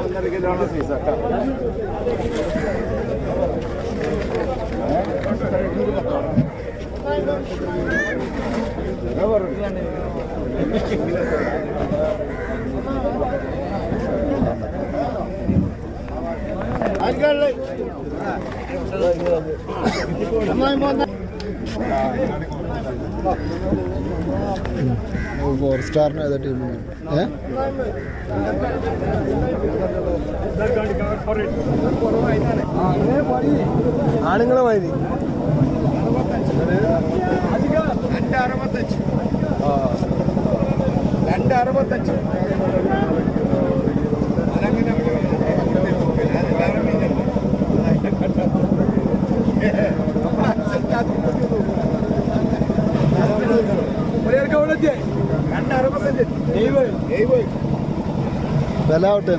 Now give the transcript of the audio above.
ഒന്നര കിലോ ആണ് സൈസ് കേട്ടോ ഫോർ സ്റ്റാറിന് ഏതാ ടീമിന് ഏ? ആണുങ്ങളെ മതി രണ്ട് അറുപത്തഞ്ച് രണ്ട് അറുപത്തഞ്ച് വില ആവട്ടെ